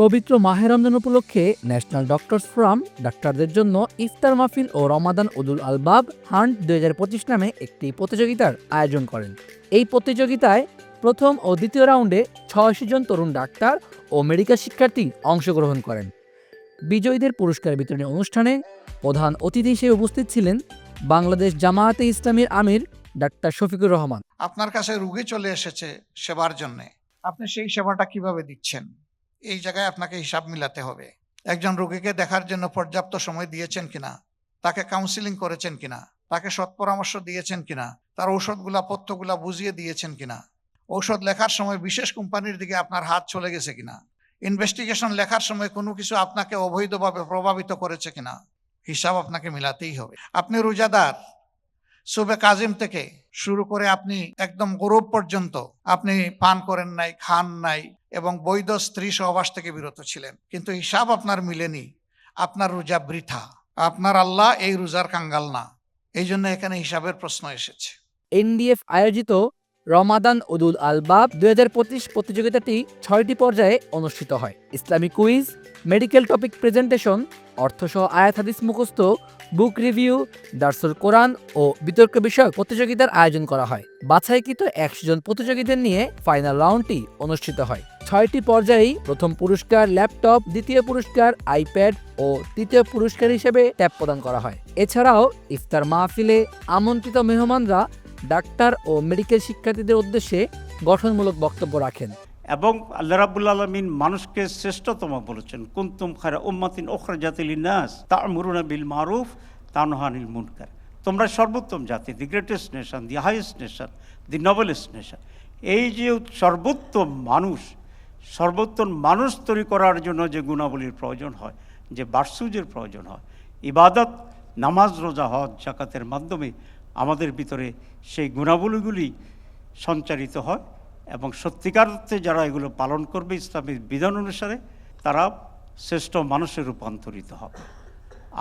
পবিত্র মাহে রমজান উপলক্ষে ন্যাশনাল ডক্টরস ফ্রাম ডাক্তারদের জন্য ইফতার মাহফিল ও রমাদান উদুল আলবাব হান্ট দু হাজার পঁচিশ নামে একটি প্রতিযোগিতার আয়োজন করেন। এই প্রতিযোগিতায় প্রথম ও দ্বিতীয় রাউন্ডে ছয়শি জন তরুণ ডাক্তার ও মেডিকেল শিক্ষার্থী অংশগ্রহণ করেন। বিজয়ীদের পুরস্কার বিতরণী অনুষ্ঠানে প্রধান অতিথি হিসেবে উপস্থিত ছিলেন বাংলাদেশ জামায়াতে ইসলামীর আমির ডাক্তার শফিকুর রহমান। আপনার কাছে রুগী চলে এসেছে সেবার জন্যে। আপনি সেই সেবাটা কীভাবে দিচ্ছেন? এই জায়গায় আপনাকে হিসাব মিলাতে হবে। একজন রোগীকে দেখার জন্য পর্যাপ্ত সময় দিয়েছেন কিনা? তাকে কাউন্সিলিং করেছেন কিনা? তাকে সৎ পরামর্শ দিয়েছেন কিনা? তার ঔষধগুলা, পথ্যগুলা বুঝিয়ে দিয়েছেন কিনা? ঔষধ লেখার সময় বিশেষ কোম্পানির দিকে আপনার হাত চলে গেছে কিনা? ইনভেস্টিগেশন লেখার সময় কোনো কিছু আপনাকে অবৈধভাবে প্রভাবিত করেছে কিনা? হিসাব আপনাকে মিলাতেই হবে। আপনি রোজাদার সুবে কাজিম থেকে শুরু করে আপনি একদম গৌরব পর্যন্ত আপনি পান করেন নাই, খান নাই এবং বৈধ স্ত্রী সহবাস থেকে বিরত ছিলেন। কিন্তু হিসাব আপনার মিলেনি। আপনার রোজা বৃথা। আপনার আল্লাহ এই রোজার কাঙ্গাল না। এই জন্য এখানে হিসাবের প্রশ্ন এসেছে। এনডিএফ আয়োজিত রমাদান উদুল আলবাব দুই হাজার পঁচিশ প্রতিযোগিতাটি ছয়টি পর্যায়ে অনুষ্ঠিত হয়। Islamic quiz, medical topic presentation অর্থসহ আয়াত হাদিস মুখস্থ বুক রিভিউ দার্সুল কোরআন ও বিতর্ক বিষয়ক প্রতিযোগিতার আয়োজন করা হয়। বাছাইকৃত একশো জন প্রতিযোগীদের নিয়ে ফাইনাল রাউন্ডটি অনুষ্ঠিত হয়। ছয়টি পর্যায়েই প্রথম পুরস্কার ল্যাপটপ দ্বিতীয় পুরস্কার আইপ্যাড ও তৃতীয় পুরস্কার হিসেবে ট্যাব প্রদান করা হয়। এছাড়াও ইফতার মাহফিলে আমন্ত্রিত মেহমানরা ডাক্তার ও মেডিকেল শিক্ষার্থীদের উদ্দেশ্যে গঠনমূলক বক্তব্য রাখেন। এবং আল্লাহ রাবুল আলমিন মানুষকে শ্রেষ্ঠতম বলেছেন, কুন্তুম খারা উম্মাতিন ওখরা জাতিল নাস তা মুরুনা বিল মারুফ তানহানিল মুনকার। তোমরা সর্বোত্তম জাতি the greatest nation the highest nation the noblest nation এই যে সর্বোত্তম মানুষ সর্বোত্তম মানুষ তৈরি করার জন্য যে গুণাবলীর প্রয়োজন হয়, যে বার্সুজের প্রয়োজন হয়, ইবাদত, নামাজ, রোজা, হজ জাকাতের মাধ্যমে আমাদের ভিতরে সেই গুণাবলীগুলি সঞ্চারিত হয়। এবং সত্যিকার অর্থে যারা এগুলো পালন করবে ইসলামের বিধান অনুসারে, তারা শ্রেষ্ঠ মানুষে রূপান্তরিত হবে।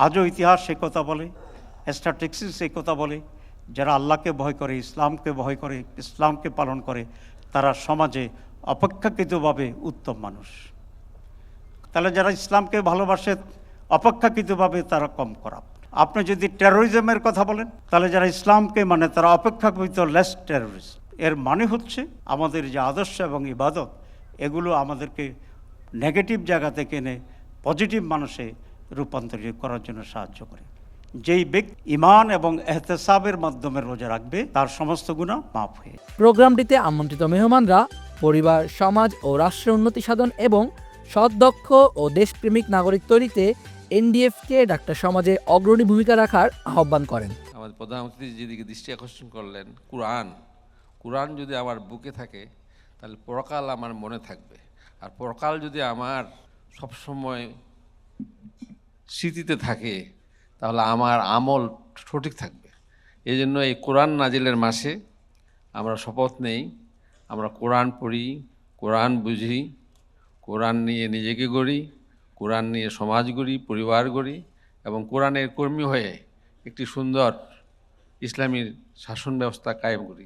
আজও ইতিহাস সে কথা বলে স্ট্যাটিক্সিস এই কথা বলে, যারা আল্লাহকে ভয় করে, ইসলামকে ভয় করে, ইসলামকে পালন করে, তারা সমাজে অপেক্ষাকৃতভাবে উত্তম মানুষ। তাহলে যারা ইসলামকে ভালোবাসে, অপেক্ষাকৃতভাবে তারা কম করা আপনি যদি টেরোরিজমের কথা বলেন, তাহলে যারা ইসলামকে মানে তারা অপেক্ষাকৃত লেস টেরোরিস্ট এর মানে হচ্ছে আমাদের যে আদর্শ এবং ইবাদত এগুলো আমাদেরকে নেগেটিভ জায়গা থেকে এনে পজিটিভ মানুষে রূপান্তরিত করার জন্য সাহায্য করে। যেই ব্যক্তি ইমান এবং এহতেসাবের মাধ্যমে রোজা রাখবে তার সমস্ত গুণা মাফ হয়ে প্রোগ্রামটিতে আমন্ত্রিত মেহমানরা পরিবার সমাজ ও রাষ্ট্রের উন্নতি সাধন এবং সদক্ষ ও দেশপ্রেমিক নাগরিক তৈরিতে এনডিএফকে ডাক্তার সমাজে অগ্রণী ভূমিকা রাখার আহ্বান করেন। আমাদের প্রধানমন্ত্রী যেদিকে দৃষ্টি আকর্ষণ করলেন কোরআন। কোরআন যদি আমার বুকে থাকে, তাহলে পরকাল আমার মনে থাকবে। আর পরকাল যদি আমার সবসময় স্মৃতিতে থাকে, তাহলে আমার আমল সঠিক থাকবে। এই জন্য এই কোরআন নাজিলের মাসে আমরা শপথ নেই। আমরা কোরআন পড়ি, কোরআন বুঝি, কোরআন নিয়ে নিজেকে গড়ি, কোরআন নিয়ে সমাজ গড়ি, পরিবার গড়ি এবং কোরআনের কর্মী হয়ে একটি সুন্দর ইসলামী শাসন ব্যবস্থা কায়েম করি।